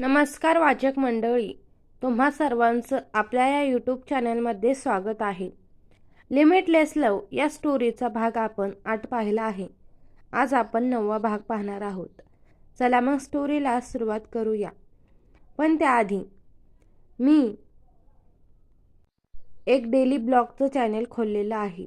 नमस्कार वाचक मंडळी तुम्हा सर्वांचं आपल्या या यूट्यूब चॅनलमध्ये स्वागत आहे. लिमिटलेस लव या स्टोरीचा भाग आपण आठ पाहिला आहे. आज आपण नववा भाग पाहणार आहोत. चला मग स्टोरीला सुरुवात करूया. पण त्याआधी मी एक डेली ब्लॉगचं चॅनेल खोललेलं आहे.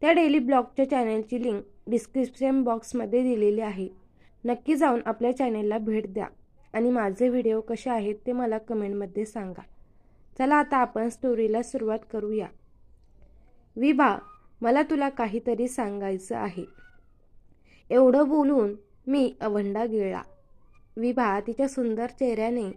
त्या डेली ब्लॉगच्या चॅनलची लिंक डिस्क्रिप्शन बॉक्समध्ये दिलेली आहे. नक्की जाऊन आपल्या चॅनेलला भेट द्या. आणि माझे व्हिडिओ कसे आहेत ते मला कमेंटमध्ये सांगा. चला आता आपण स्टोरीला सुरुवात करूया. विभा मला तुला काहीतरी सांगायचं आहे. एवढं बोलून मी अवंडा गिळला. विभा तिच्या सुंदर चेहऱ्याने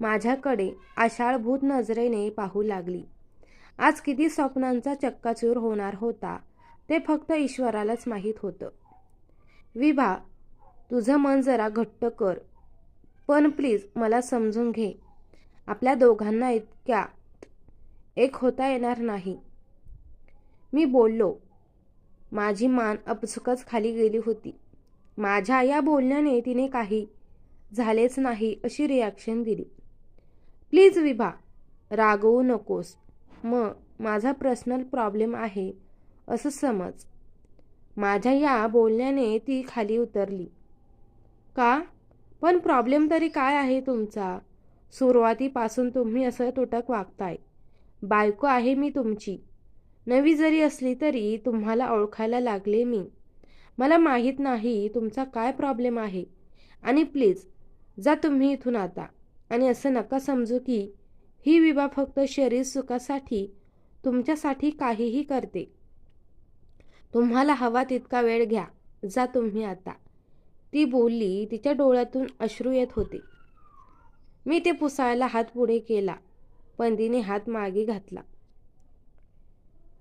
माझ्याकडे आषाढभूत नजरेने पाहू लागली. आज किती स्वप्नांचा चक्काचूर होणार होता ते फक्त ईश्वरालाच माहीत होतं. विभा तुझं मन जरा घट्ट कर. पण प्लीज मला समजून घे. आपल्या दोघांना इतक्या एक होता येणार नाही. मी बोललो माझी मान अपचुकच खाली गेली होती. माझ्या या बोलण्याने तिने काही झालेच नाही अशी रिॲक्शन दिली. प्लीज विभा रागवू नकोस. मग माझा पर्सनल प्रॉब्लेम आहे असं समज. माझ्या या बोलण्याने ती खाली उतरली. का? पण प्रॉब्लेम तरी काय आहे तुमचा? सुरुवातीपासून तुम्ही असं तुटक वागताय. बायको आहे मी तुमची. नवी जरी असली तरी तुम्हाला ओळखायला लागले मी. मला माहीत नाही तुमचा काय प्रॉब्लेम आहे. आणि प्लीज जा तुम्ही इथून आता. आणि असं नका समजू की ही विवा फक्त शरीर सुखासाठी तुमच्यासाठी काहीही करते. तुम्हाला हवा तितका वेळ घ्या. जा तुम्ही आता. ती बोलली तिच्या डोळ्यातून अश्रू येत होते. मी ते पुसायला हात पुढे केला पण तिने हात मागे घातला.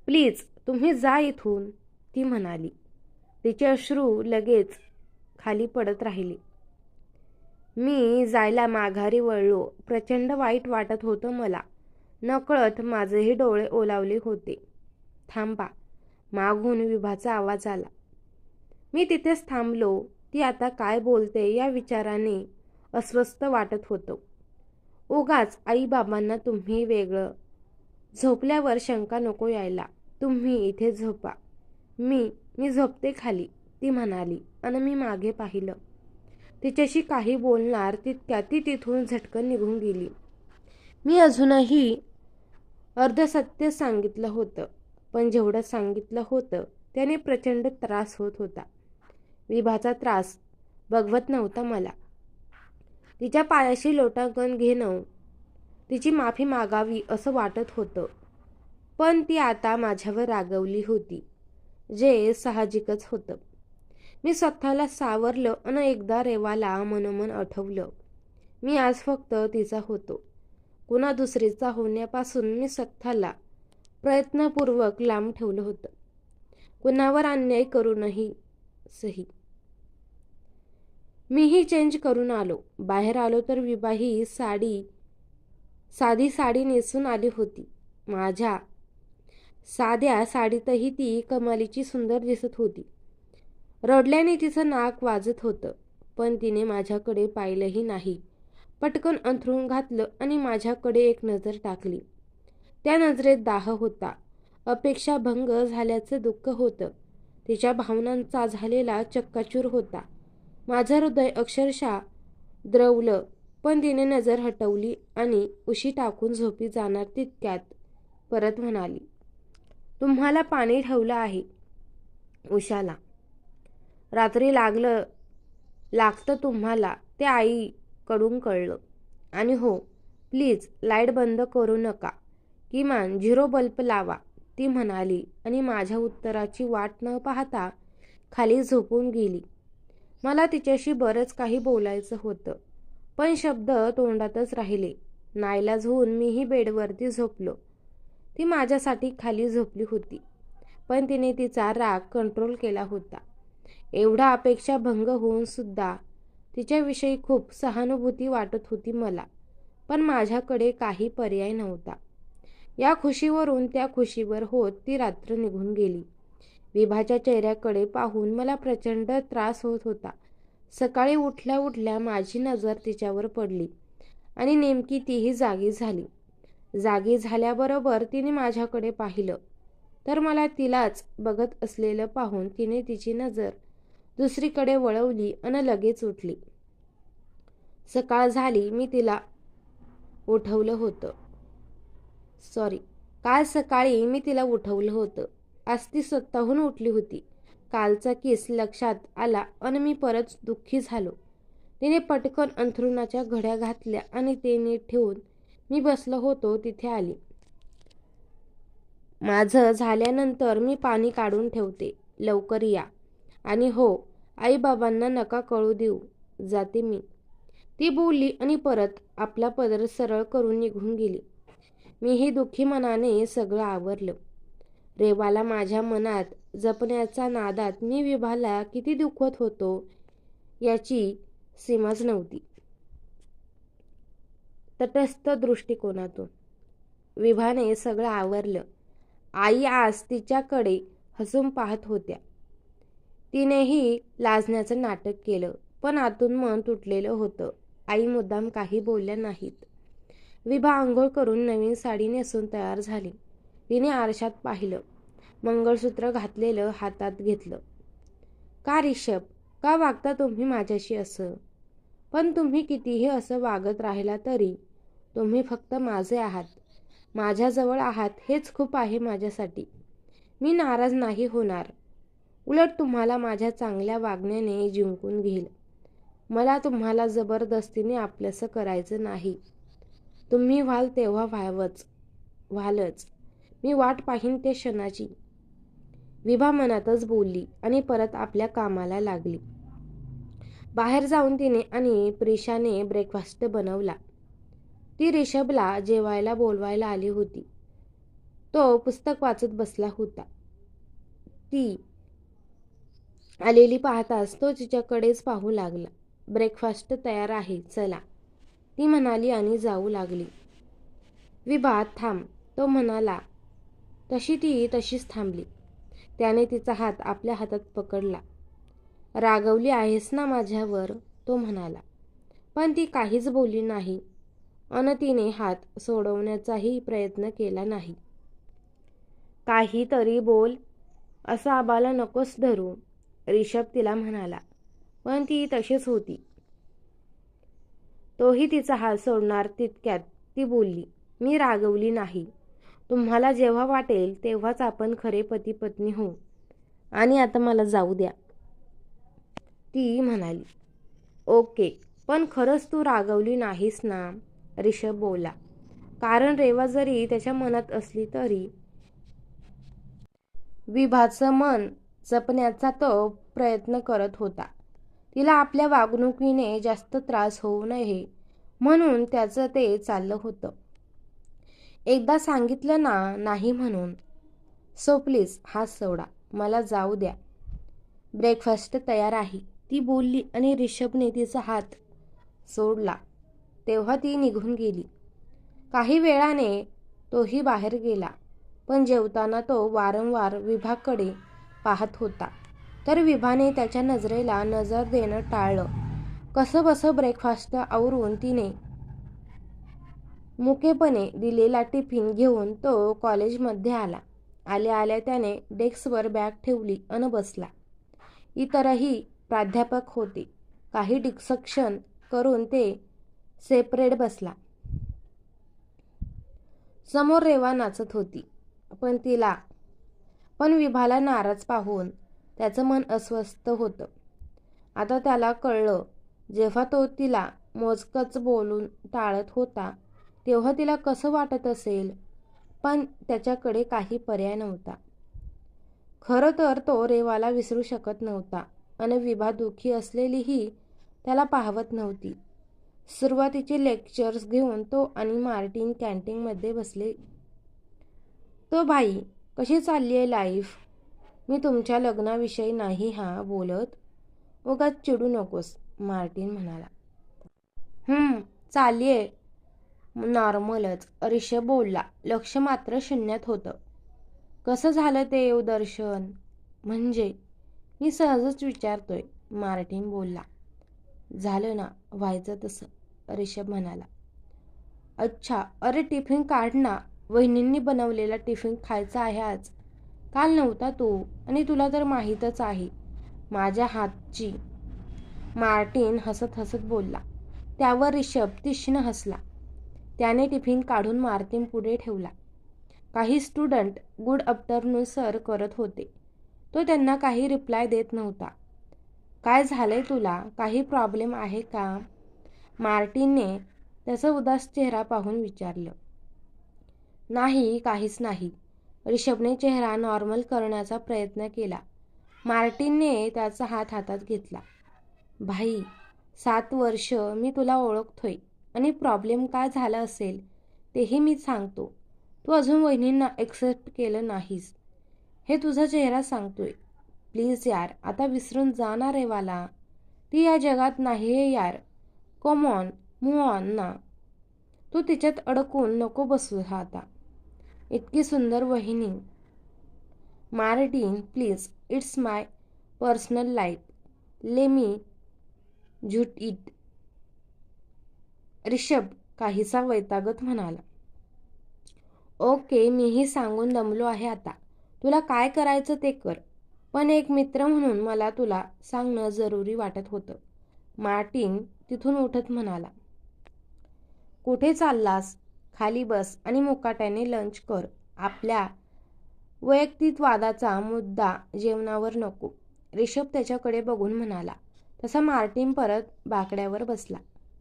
प्लीज तुम्ही जा इथून ती म्हणाली. तिचे अश्रू लगेच खाली पडत राहिले. मी जायला माघारी वळलो. प्रचंड वाईट वाटत होतं मला. नकळत माझेही डोळे ओलावले होते. थांबा मागून विभाचा आवाज आला. मी तिथेच थांबलो. ती आता काय बोलते या विचाराने अस्वस्थ वाटत होतं. उगाच आईबाबांना तुम्ही वेगळं. झोपल्यावर शंका नको यायला. तुम्ही इथे झोपा. मी मी झोपते खाली ती म्हणाली आणि मी मागे पाहिलं. तिच्याशी काही बोलणार तितक्या ती तिथून झटकन निघून गेली. मी अजूनही अर्धसत्य सांगितलं होतं. पण जेवढं सांगितलं होतं त्याने प्रचंड त्रास होत होता. विभाचा त्रास. बघवत नव्हता मला. तिच्या पायाशी लोटांकन घेणं तिची माफी मागावी असं वाटत होतं. पण ती आता माझ्यावर रागवली होती जे साहजिकच होतं. मी स्वतःला सावरलं आणि एकदा रेवाला मनोमन आठवलं. मी आज फक्त तिचा होतो. कुणा दुसरीचा होण्यापासून मी स्वतःला प्रयत्नपूर्वक लांब ठेवलं होतं. कुणावर अन्याय करूनही सही. मीही चेंज करून आलो. बाहेर आलो तर विवाही साडी साधी साडी नेसून आली होती. माझ्या साध्या साडीतही ती कमालीची सुंदर दिसत होती. रडल्याने तिचं नाक वाजत होतं पण तिने माझ्याकडे पाहिलंही नाही. पटकन अंथरून घातलं आणि माझ्याकडे एक नजर टाकली. त्या नजरेत दाह होता. अपेक्षा भंग झाल्याचं दुःख होतं. तिच्या भावनांचा झालेला चक्काचूर होता. माझं हृदय अक्षरशः द्रवलं पण तिने नजर हटवली आणि उशी टाकून झोपी जाणार तितक्यात परत म्हणाली तुम्हाला पाणी ठेवलं आहे. उशाला रात्री लागलं लागतं तुम्हाला ते आईकडून कळलं. आणि हो प्लीज लाइट बंद करू नका. किमान झिरो बल्ब लावा. ती म्हणाली आणि माझ्या उत्तराची वाट न पाहता खाली झोपून गेली. मला तिच्याशी बरंच काही बोलायचं होतं. पण शब्द तोंडातच राहिले. नाईलाज होऊन मीही बेडवरती झोपलो. ती माझ्यासाठी खाली झोपली होती. पण तिने तिचा राग कंट्रोल केला होता. एवढा अपेक्षा भंग होऊन सुद्धा तिच्याविषयी खूप सहानुभूती वाटत होती मला. पण माझ्याकडे काही पर्याय नव्हता. या खुशीवरून त्या खुशीवर होत ती रात्र निघून गेली. विभाच्या चेहऱ्याकडे पाहून मला प्रचंड त्रास होत होता. सकाळी उठल्या उठल्या माझी नजर तिच्यावर पडली आणि नेमकी तीही जागी झाली. जागी झाल्याबरोबर तिने माझ्याकडे पाहिलं. तर मला तिलाच बघत असलेलं पाहून तिने तिची नजर दुसरीकडे वळवली आणि लगेच उठली. सकाळ झाली मी तिला उठवलं होतं. सॉरी काल सकाळी मी तिला उठवलं होतं. आज ती स्वतःहून उठली होती. कालचा केस लक्षात आला आणि मी परत दुःखी झालो. तिने पटकन अंथरुणाच्या घड्या घातल्या आणि ते नीट ठेवून मी बसलो होतो तिथे आली. माझं झाल्यानंतर मी पाणी काढून ठेवते. लवकर या. आणि हो आईबाबांना नका कळू देऊ. जाते मी. ती बोलली आणि परत आपला पदर सरळ करून निघून गेली. मीही दुःखी मनाने सगळं आवरलं. रेवाला माझ्या मनात जपण्याचा नादात मी विभाला किती दुखवत होतो याची सीमाच नव्हती. तटस्थ दृष्टिकोनातून विभाने सगळं आवरलं. आई आज तिच्याकडे हसून पाहत होत्या. तिनेही लाजण्याचं नाटक केलं पण आतून मन तुटलेलं होतं. आई मुद्दाम काही बोलल्या नाहीत. विभा आंघोळ करून नवीन साडी नेसून तयार झाली. तिने आरशात पाहिलं. मंगळसूत्र घातलेलं हातात घेतलं. का रिषभ का वागता तुम्ही माझ्याशी असं? पण तुम्ही कितीही असं वागत राहिला तरी तुम्ही फक्त माझे आहात. माझ्याजवळ आहात हेच खूप आहे माझ्यासाठी. मी नाराज नाही होणार. उलट तुम्हाला माझ्या चांगल्या वागण्याने जिंकून घेईल. मला तुम्हाला जबरदस्तीने आपलंसं करायचं नाही. तुम्ही व्हाल तेव्हा व्हावंच. व्हालच. मी वाट पाहीन ते क्षणाची. विभा मनातच बोलली आणि परत आपल्या कामाला लागली. बाहेर जाऊन तिने आणि प्रिशाने ब्रेकफास्ट बनवला. ती रिषभला जेवायला बोलवायला आली होती. तो पुस्तक वाचत बसला होता. ती आलेली पाहताच तो तिच्याकडेच पाहू लागला. ब्रेकफास्ट तयार आहे चला. ती म्हणाली आणि जाऊ लागली. विभा थांब. तो म्हणाला तशी ती तशीच थांबली. त्याने तिचा हात आपल्या हातात पकडला. रागवली आहेस ना माझ्यावर? तो म्हणाला. पण ती काहीच बोलली नाही. अन तिने हात सोडवण्याचाही प्रयत्न केला नाही. काहीतरी बोल. असं आबाला नकोस धरू रिषभ तिला म्हणाला. पण ती तशीच होती. तोही तिचा हात सोडणार तितक्यात ती बोलली मी रागवली नाही. तुम्हाला जेव्हा वाटेल तेव्हाच आपण खरे पती पत्नी हो आणि आता मला जाऊ द्या. ती म्हणाली ओके पण खरंच तू रागवली नाहीस ना? रिषभ बोला कारण रेवा जरी त्याच्या मनात असली तरी विभाचं मन जपण्याचा तो प्रयत्न करत होता. तिला आपल्या वागणुकीने जास्त त्रास होऊ नये म्हणून त्याचं ते चाललं होतं. एकदा सांगितलं ना नाही म्हणून. सो प्लीज हात सोडा. मला जाऊ द्या. ब्रेकफास्ट तयार आहे. ती बोलली आणि रिषभने तिचा हात सोडला तेव्हा ती निघून गेली. काही वेळाने तोही बाहेर गेला पण जेवताना तो वारंवार विभाकडे पाहत होता. तर विभाने त्याच्या नजरेला नजर देणं टाळलं. कसं बसं ब्रेकफास्ट आवरून तिने मुकेपणे दिलेला टिफिन घेऊन तो कॉलेजमध्ये आला. आल्या आल्या त्याने डेस्कवर बॅग ठेवली अन बसला. इतरही प्राध्यापक होते. काही डिस्कशन करून ते सेपरेट बसला. समोर रेवा नाचत होती. पण तिला पण विभाला नाराज पाहून त्याचं मन अस्वस्थ होतं. आता त्याला कळलं जेव्हा तो तिला मोजकच बोलून टाळत होता तेव्हा तिला कसं वाटत असेल? पण त्याच्याकडे काही पर्याय नव्हता. खरं तर तो रेवाला विसरू शकत नव्हता आणि विभा दुःखी असलेलीही त्याला पाहवत नव्हती. सुरुवातीचे लेक्चर्स घेऊन तो आणि मार्टिन कॅन्टीनमध्ये बसले. तो भाई कशी चालली आहे लाईफ? मी तुमच्या लग्नाविषयी नाही हा बोलत. उगाच चिडू नकोस मार्टिन म्हणाला. चालली आहे. नॉर्मलच. ऋषभ बोलला लक्ष मात्र शून्यात होतं. कसं झालं ते देवदर्शन म्हणजे मी सहजच विचारतोय मार्टिन बोलला. झालं ना व्हायचं तसं रिषभ म्हणाला. अच्छा अरे टिफिन काढ ना वहिनींनी बनवलेला टिफिन खायचा आहे आज. काल नव्हता तू आणि तुला तर माहीतच आहे माझ्या हातची. मार्टिन हसत हसत बोलला. त्यावर रिषभ तीक्ष्ण हसला. त्याने टिफिन काढून मार्टिन पुढे ठेवला. काही स्टुडंट गुड आफ्टरनून सर करत होते. तो त्यांना काही रिप्लाय देत नव्हता. काय झालंय तुला? काही प्रॉब्लेम आहे का? मार्टिनने त्याचा उदास चेहरा पाहून विचारलं. नाही काहीच नाही. रिषभने चेहरा नॉर्मल करण्याचा प्रयत्न केला. मार्टिनने त्याचा हात हातात घेतला. भाई सात वर्ष मी तुला ओळखतोय. आणि प्रॉब्लेम काय झाला असेल तेही मी सांगतो. तू अजून वहिनींना एक्सेप्ट केलं नाहीस. हे तुझा चेहरा सांगतोय. प्लीज यार आता विसरून जाणार आहे वाला. ती या जगात नाही आहे यार कॉम ऑन ऑन ना. तू तिच्यात अडकून नको बसू हा आता. इतकी सुंदर वहिनी. Martin please it's my personal life. ले मी झूट इट. रिषभ काहीसा वैतागत म्हणाला. ओके मीही सांगून दमलो आहे आता. तुला काय करायचं ते कर. पण एक मित्र म्हणून मला तुला सांगणं जरुरी वाटत होतं. मार्टिन तिथून उठत म्हणाला. कुठे चाललास? खाली बस आणि मुकाट्याने लंच कर. आपल्या वैयक्तिक वादाचा मुद्दा जेवणावर नको. रिषभ त्याच्याकडे बघून म्हणाला. तसा मार्टिन परत बाकड्यावर बसला.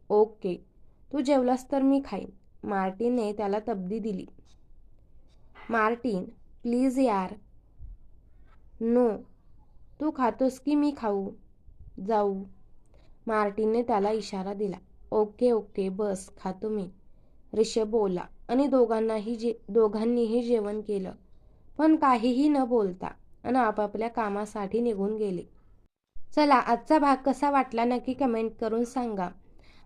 ओके. तू जेवलास तर मी खाईन. मार्टिनने त्याला तब्दी दिली. मार्टिन प्लीज यार. नो. तू खातोस की मी खाऊ? जाऊ. मार्टिनने त्याला इशारा दिला. ओके ओके बस खातो मी. ऋषभ बोला. आणि दोघांनाही जे दोघांनीही जेवण केलं. पण काहीही न बोलता आणि आपापल्या कामासाठी निघून गेले. चला आजचा भाग कसा वाटला नक्की कमेंट करून सांगा.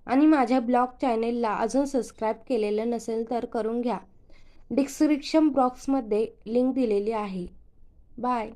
आणि माझ्या ब्लॉग चॅनेलला अजून सबस्क्राईब केलेलं नसेल तर करून घ्या. डिस्क्रिप्शन बॉक्समध्ये लिंक दिलेली आहे. बाय.